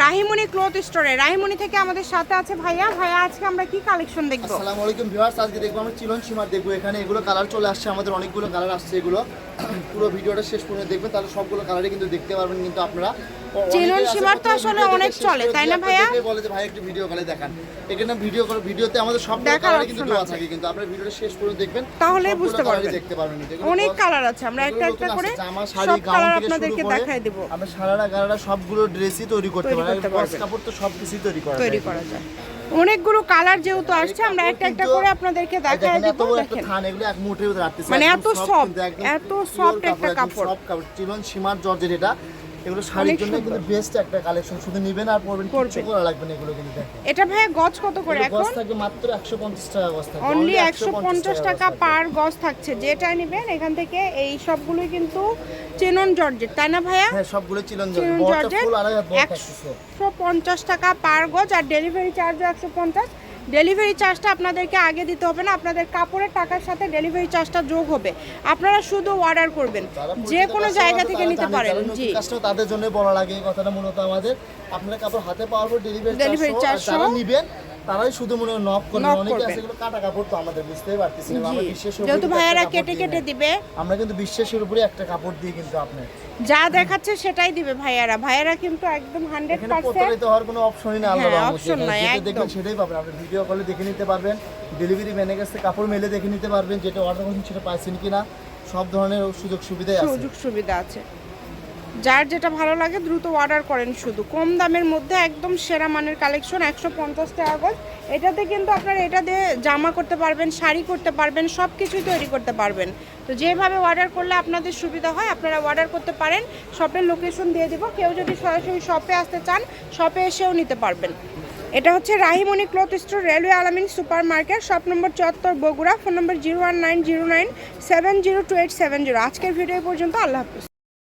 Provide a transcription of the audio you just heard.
Rahimoni cloth স্টোরে। রাহিমণি থেকে আমাদের সাথে আছে ভাইয়া। ভাইয়া আজকে আমরা কি কালেকশন দেখব? আসসালামু আলাইকুম ভিউয়ার্স আজকে দেখব আমরা চিলন সীমার। দেখব এখানে এগুলো কালার চলে আসছে আমাদের অনেকগুলো কালার আসছে এগুলো। পুরো ভিডিওটা শেষ পর্যন্ত দেখবেন তাহলে সবগুলো কালারই কিন্তু দেখতে পারবেন কিন্তু আপনারা। চিলন সীমার তো আসলে অনেক চলে, তাই না ভাইয়া? দেখে বলে যে ভাই একটু ভিডিও কলে দেখান। এখানে ভিডিও করে ভিডিওতে আমাদের সব কালারই কিন্তু দেওয়া থাকে কিন্তু আপনারা ভিডিওটা শেষ পর্যন্ত দেখবেন তাহলে বুঝতে পারবেন। দেখতে পারবেন অনেক কালার আছে। আমরা একটা একটা করে সব কালার আপনাদেরকে করে দেখাই দেব। আমরা সারারা গারারা সবগুলো ড্রেসই তৈরি করতে তৈরি করতে পারবেন। কাপড় তো সব তৈরি করা তৈরি করা যায়। অনেকগুলো কালার যেহেতু আসছে আমরা একটা একটা করে আপনাদেরকে দেখাই দেব মানে এত soft, এত সফট একটা কাপড়। সব কাপড়। চিলন সীমার জর্জের এটা। এগুলো শাড়ির জন্য কিন্তু বেস্ট একটা কালেকশন শুধু নিবেন আর পরবেন কিছু। করা লাগবে না এগুলো কিন্তু। দেখেন এটা ভাইয়া গজ কত করে এখন গজ থাকবে মাত্র 150 টাকা গজ থাকবে। অনলি only একশো পঞ্চাশ টাকা পার গজ থাকছে। যেটা নেবেন এখান থেকে এই সবগুলোই কিন্তু চেনন জর্জেট তাই না ভাইয়া? হ্যাঁ সবগুলো চিলন জর্জেট বড়টা জর্জেট ফুল আড়াই হাত বড় থাকছে একশো পঞ্চাশ টাকা পার গজ আর ডেলিভারি একশো পঞ্চাশ। ডেলিভারি চার্জটা আপনাদেরকে আগে দিতে হবে না আপনাদের কাপড়ের টাকার সাথে ডেলিভারি চার্জটা যোগ হবে আপনারা শুধু অর্ডার করবেন যে কোনো জায়গা থেকে নিতে পারেন জি তাদের জন্য বলা লাগে এই কথাটা মূলত আমাদের আপনারা কাপড় হাতে পাওয়ার পর ডেলিভারি চার্জ। নিবেন তারাই শুধু মনে নক অনেকে আছে এগুলো কাটা কাপড় তো আমাদের বুঝতেই পারতেছি না আমরা যেহেতু ভাইয়ারা কেটে কেটে দিবে। আমরা কিন্তু বিশ্বাসের উপরে একটা কাপড় দিয়ে কিন্তু আপনার যা দেখাচ্ছে সেটাই দিবে ভাইয়ারা। ভাইয়ারা কিন্তু একদম হান্ড্রেড এখানে পার্সেন্ট প্রতারিত হওয়ার কোনো অপশনই না আল্লাহ হ্যাঁ, রহমতে। নাই, যেটা একদম। সেটাই পাবেন। আপনি ভিডিও কলে দেখে নিতে পারবেন। ডেলিভারি ম্যানের কাছে কাপড় মেলে দেখে নিতে পারবেন। যেটা অর্ডার করছেন সেটা পাইছেন কিনা। সব ধরনের সুযোগ সুবিধাই আছে। সুযোগ সুবিধা আছে। যার যেটা ভালো লাগে দ্রুত অর্ডার করেন শুধু। কম দামের মধ্যে একদম সেরা মানের কালেকশন একশো পঞ্চাশ টাকা গজ এটাতে কিন্তু আপনারা এটা দিয়ে জামা করতে পারবেন, শাড়ি করতে পারবেন সব কিছুই তৈরি করতে পারবেন। তো যেভাবে অর্ডার করলে আপনাদের সুবিধা হয়, আপনারা অর্ডার করতে পারেন। শপের লোকেশন দিয়ে দিব। কেউ যদি সরাসরি শপে আসতে চান শপে এসেও নিতে পারবেন। এটা হচ্ছে Rahimoni cloth store railway Alamin super market shop number চত্বর Bogura phone number zero one nine zero nine seven zero two eight seven zero আজকের ভিডিও পর্যন্ত, আল্লাহ হাফিজ।